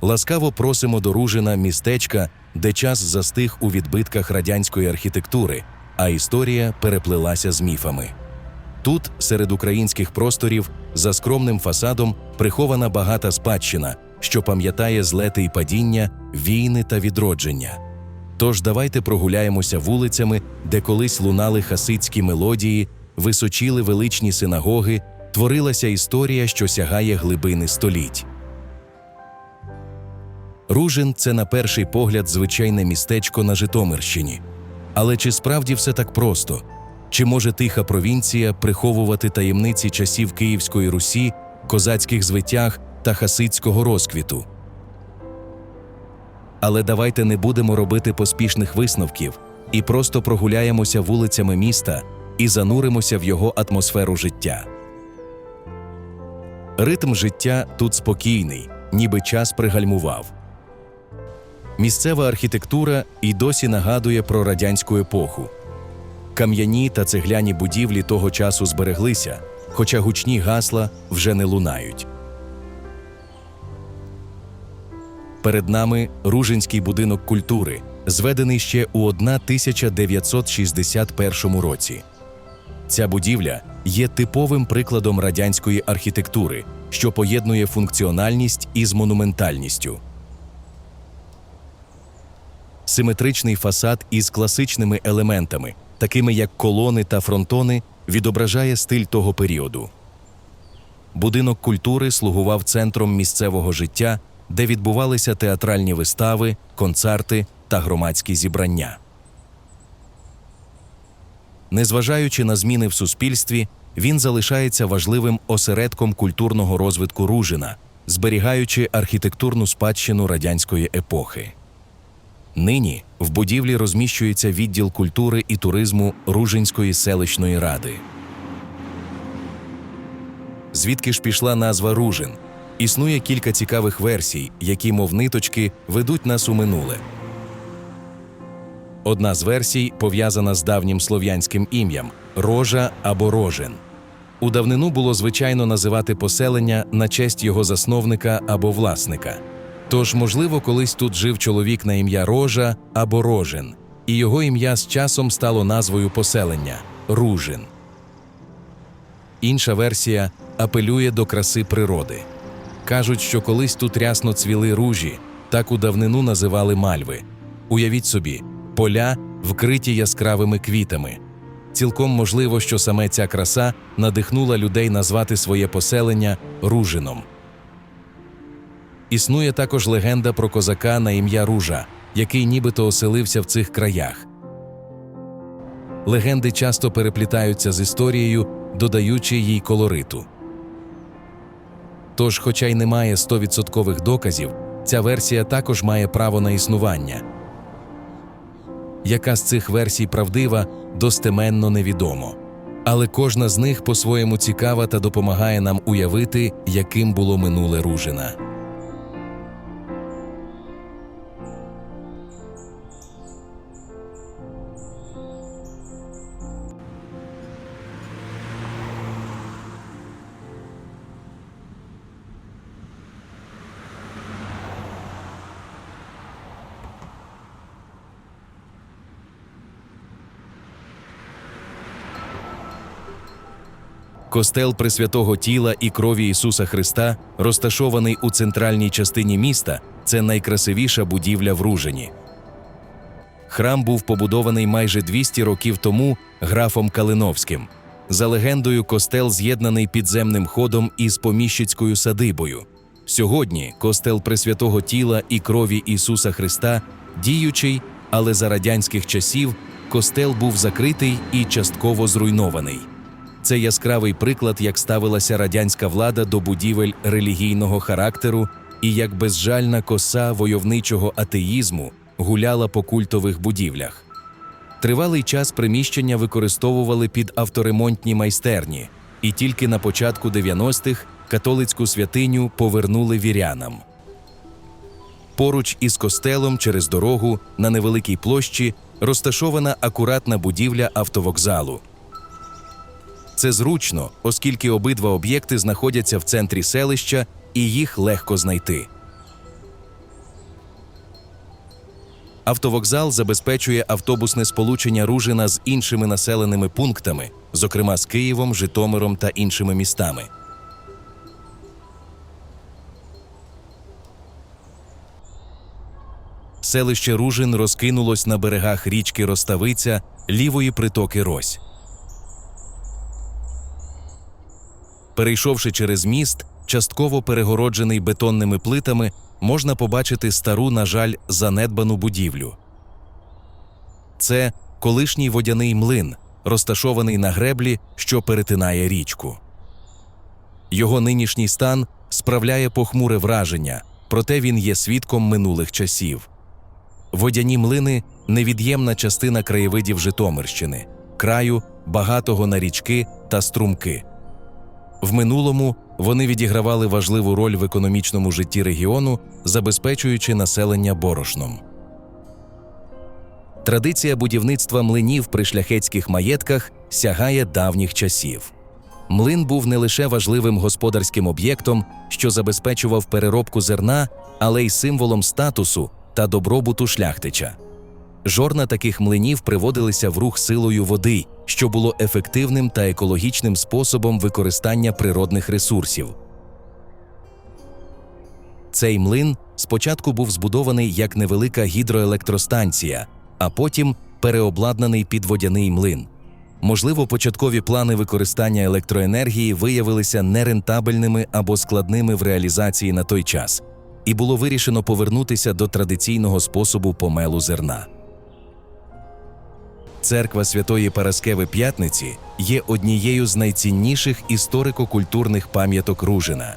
Ласкаво просимо до Ружина містечка, де час застиг у відбитках радянської архітектури, а історія переплилася з міфами. Тут, серед українських просторів, за скромним фасадом прихована багата спадщина, що пам'ятає злети і падіння, війни та відродження. Тож давайте прогуляємося вулицями, де колись лунали хасидські мелодії, височіли величні синагоги, творилася історія, що сягає глибини століть. Ружин це на перший погляд звичайне містечко на Житомирщині. Але чи справді все так просто? Чи може тиха провінція приховувати таємниці часів Київської Русі, козацьких звитяг та хасидського розквіту? Але давайте не будемо робити поспішних висновків і просто прогуляємося вулицями міста і зануримося в його атмосферу життя. Ритм життя тут спокійний, ніби час пригальмував. Місцева архітектура і досі нагадує про радянську епоху. Кам'яні та цегляні будівлі того часу збереглися, хоча гучні гасла вже не лунають. Перед нами Ружинський будинок культури, зведений ще у 1961 році. Ця будівля є типовим прикладом радянської архітектури, що поєднує функціональність із монументальністю. Симетричний фасад із класичними елементами, такими як колони та фронтони, відображає стиль того періоду. Будинок культури слугував центром місцевого життя, де відбувалися театральні вистави, концерти та громадські зібрання. Незважаючи на зміни в суспільстві, він залишається важливим осередком культурного розвитку Ружина, зберігаючи архітектурну спадщину радянської епохи. Нині в будівлі розміщується відділ культури і туризму Ружинської селищної ради. Звідки ж пішла назва Ружин? Існує кілька цікавих версій, які, мов ниточки, ведуть нас у минуле. Одна з версій пов'язана з давнім слов'янським ім'ям Рожа або Рожин. У давнину було звичайно називати поселення на честь його засновника або власника. Тож, можливо, колись тут жив чоловік на ім'я Рожа або Рожин, і його ім'я з часом стало назвою поселення Ружин. Інша версія апелює до краси природи. Кажуть, що колись тут рясно цвіли ружі, так у давнину називали мальви. Уявіть собі, поля вкриті яскравими квітами. Цілком можливо, що саме ця краса надихнула людей назвати своє поселення Ружином. Існує також легенда про козака на ім'я Ружа, який нібито оселився в цих краях. Легенди часто переплітаються з історією, додаючи їй колориту. Тож, хоча й немає 100% доказів, ця версія також має право на існування. Яка з цих версій правдива, достеменно невідомо. Але кожна з них по-своєму цікава та допомагає нам уявити, яким було минуле Ружина. Костел Пресвятого тіла і крові Ісуса Христа, розташований у центральній частині міста, це найкрасивіша будівля в Ружині. Храм був побудований майже 200 років тому графом Калиновським. За легендою, костел з'єднаний підземним ходом із поміщицькою садибою. Сьогодні костел Пресвятого тіла і крові Ісуса Христа діючий, але за радянських часів костел був закритий і частково зруйнований. Це яскравий приклад, як ставилася радянська влада до будівель релігійного характеру і як безжальна коса войовничого атеїзму гуляла по культових будівлях. Тривалий час приміщення використовували під авторемонтні майстерні, і тільки на початку 90-х католицьку святиню повернули вірянам. Поруч із костелом через дорогу на невеликій площі розташована акуратна будівля автовокзалу. Це зручно, оскільки обидва об'єкти знаходяться в центрі селища і їх легко знайти. Автовокзал забезпечує автобусне сполучення Ружина з іншими населеними пунктами, зокрема з Києвом, Житомиром та іншими містами. Селище Ружин розкинулось на берегах річки Роставиця, лівої притоки Рось. Перейшовши через міст, частково перегороджений бетонними плитами, можна побачити стару, на жаль, занедбану будівлю. Це колишній водяний млин, розташований на греблі, що перетинає річку. Його нинішній стан справляє похмуре враження, проте він є свідком минулих часів. Водяні млини невід'ємна частина краєвидів Житомирщини, краю, багатого на річки та струмки. В минулому вони відігравали важливу роль в економічному житті регіону, забезпечуючи населення борошном. Традиція будівництва млинів при шляхетських маєтках сягає давніх часів. Млин був не лише важливим господарським об'єктом, що забезпечував переробку зерна, але й символом статусу та добробуту шляхтича. Жорна таких млинів приводилися в рух силою води, що було ефективним та екологічним способом використання природних ресурсів. Цей млин спочатку був збудований як невелика гідроелектростанція, а потім переобладнаний під водяний млин. Можливо, початкові плани використання електроенергії виявилися нерентабельними або складними в реалізації на той час, і було вирішено повернутися до традиційного способу помелу зерна. Церква Святої Параскеви П'ятниці є однією з найцінніших історико-культурних пам'яток Ружина.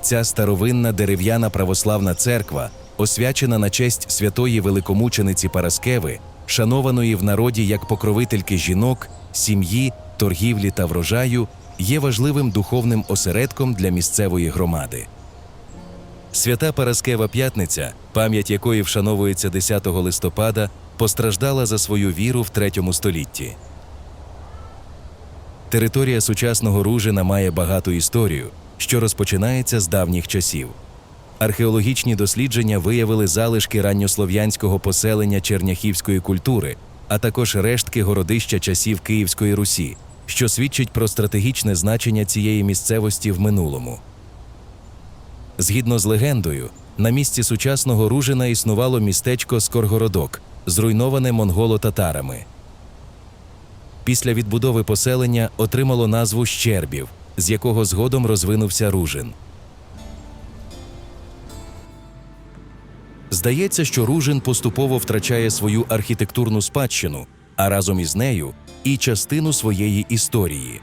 Ця старовинна дерев'яна православна церква, освячена на честь святої великомучениці Параскеви, шанованої в народі як покровительки жінок, сім'ї, торгівлі та врожаю, є важливим духовним осередком для місцевої громади. Свята Параскева П'ятниця, пам'ять якої вшановується 10 листопада, постраждала за свою віру в третьому столітті. Територія сучасного Ружина має багату історію, що розпочинається з давніх часів. Археологічні дослідження виявили залишки ранньослов'янського поселення черняхівської культури, а також рештки городища часів Київської Русі, що свідчить про стратегічне значення цієї місцевості в минулому. Згідно з легендою, на місці сучасного Ружина існувало містечко Скоргородок, зруйноване монголо-татарами. Після відбудови поселення отримало назву Щербів, з якого згодом розвинувся Ружин. Здається, що Ружин поступово втрачає свою архітектурну спадщину, а разом із нею і частину своєї історії.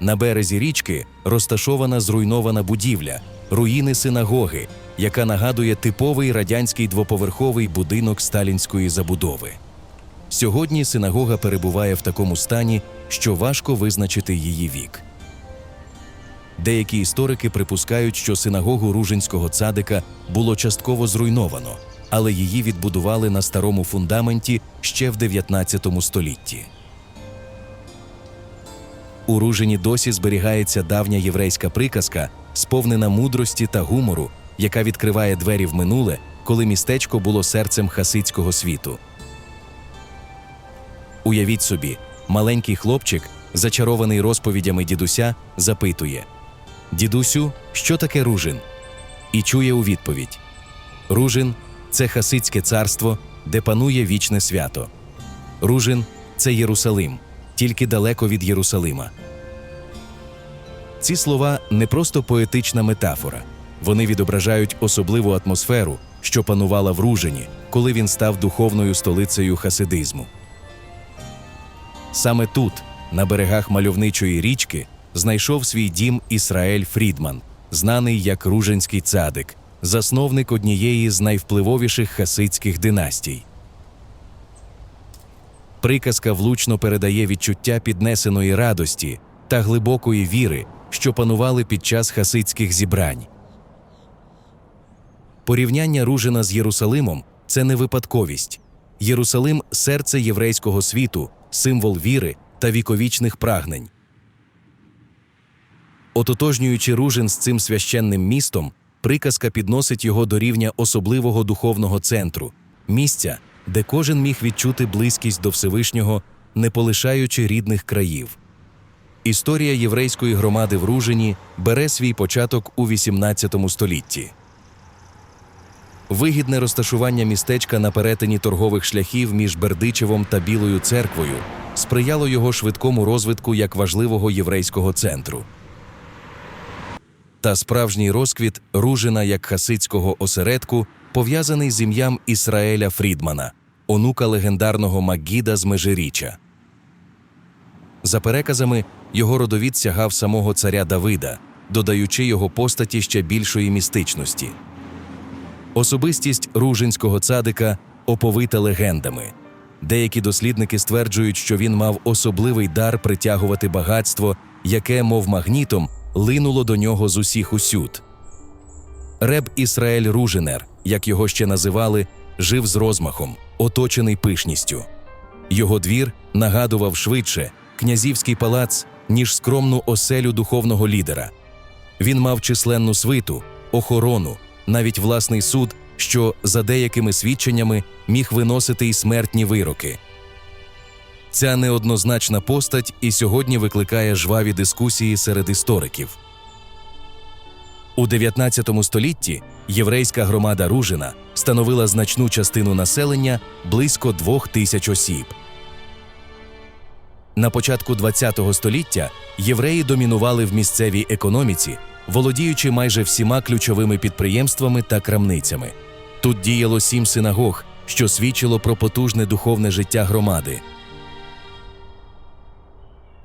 На березі річки розташована зруйнована будівля, руїни синагоги, яка нагадує типовий радянський двоповерховий будинок сталінської забудови. Сьогодні синагога перебуває в такому стані, що важко визначити її вік. Деякі історики припускають, що синагогу Ружинського цадика було частково зруйновано, але її відбудували на старому фундаменті ще в 19 столітті. У Ружині досі зберігається давня єврейська приказка, сповнена мудрості та гумору, яка відкриває двері в минуле, коли містечко було серцем хасидського світу. Уявіть собі, маленький хлопчик, зачарований розповідями дідуся, запитує: Дідусю, що таке Ружин? І чує у відповідь: Ружин це хасидське царство, де панує вічне свято. Ружин це Єрусалим, тільки далеко від Єрусалима. Ці слова не просто поетична метафора, вони відображають особливу атмосферу, що панувала в Ружині, коли він став духовною столицею хасидизму. Саме тут, на берегах мальовничої річки, знайшов свій дім Ісраель Фрідман, знаний як Ружинський цадик, засновник однієї з найвпливовіших хасидських династій. Приказка влучно передає відчуття піднесеної радості та глибокої віри, що панували під час хасидських зібрань. Порівняння Ружина з Єрусалимом це не випадковість. Єрусалим серце єврейського світу, символ віри та віковічних прагнень. Ототожнюючи Ружин з цим священним містом, приказка підносить його до рівня особливого духовного центру, місця, де кожен міг відчути близькість до Всевишнього, не полишаючи рідних країв. Історія єврейської громади в Ружині бере свій початок у XVIII столітті. Вигідне розташування містечка на перетині торгових шляхів між Бердичевом та Білою церквою сприяло його швидкому розвитку як важливого єврейського центру. Та справжній розквіт Ружина як хасидського осередку пов'язаний з ім'ям Ісраеля Фрідмана, онука легендарного Макгіда з Межиріча. За переказами, його родовід сягав самого царя Давида, додаючи його постаті ще більшої містичності. Особистість ружинського цадика оповита легендами. Деякі дослідники стверджують, що він мав особливий дар притягувати багатство, яке, мов магнітом, линуло до нього з усіх усюд. Реб Ісраель Ружинер, як його ще називали, жив з розмахом, оточений пишністю. Його двір нагадував швидше князівський палац, ніж скромну оселю духовного лідера. Він мав численну свиту, охорону, навіть власний суд, що, за деякими свідченнями, міг виносити й смертні вироки. Ця неоднозначна постать і сьогодні викликає жваві дискусії серед істориків. У 19 столітті єврейська громада Ружина становила значну частину населення близько двох тисяч осіб. На початку ХХ століття євреї домінували в місцевій економіці, володіючи майже всіма ключовими підприємствами та крамницями. Тут діяло сім синагог, що свідчило про потужне духовне життя громади.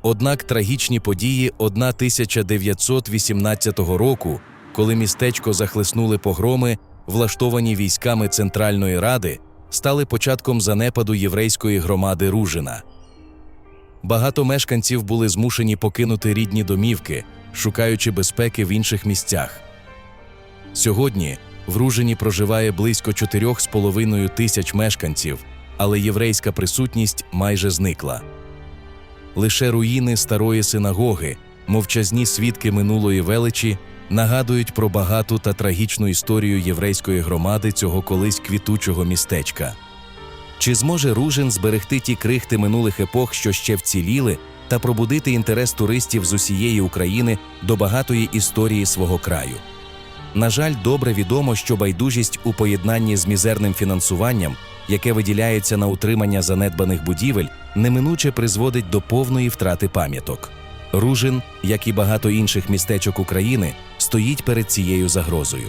Однак трагічні події 1918 року, коли містечко захлеснули погроми, влаштовані військами Центральної Ради, стали початком занепаду єврейської громади Ружина. Багато мешканців були змушені покинути рідні домівки, шукаючи безпеки в інших місцях. Сьогодні в Ружині проживає близько 4,5 тисяч мешканців, але єврейська присутність майже зникла. Лише руїни старої синагоги, мовчазні свідки минулої величі, нагадують про багату та трагічну історію єврейської громади цього колись квітучого містечка. Чи зможе Ружин зберегти ті крихти минулих епох, що ще вціліли, та пробудити інтерес туристів з усієї України до багатої історії свого краю? На жаль, добре відомо, що байдужість у поєднанні з мізерним фінансуванням, яке виділяється на утримання занедбаних будівель, неминуче призводить до повної втрати пам'яток. Ружин, як і багато інших містечок України, стоїть перед цією загрозою.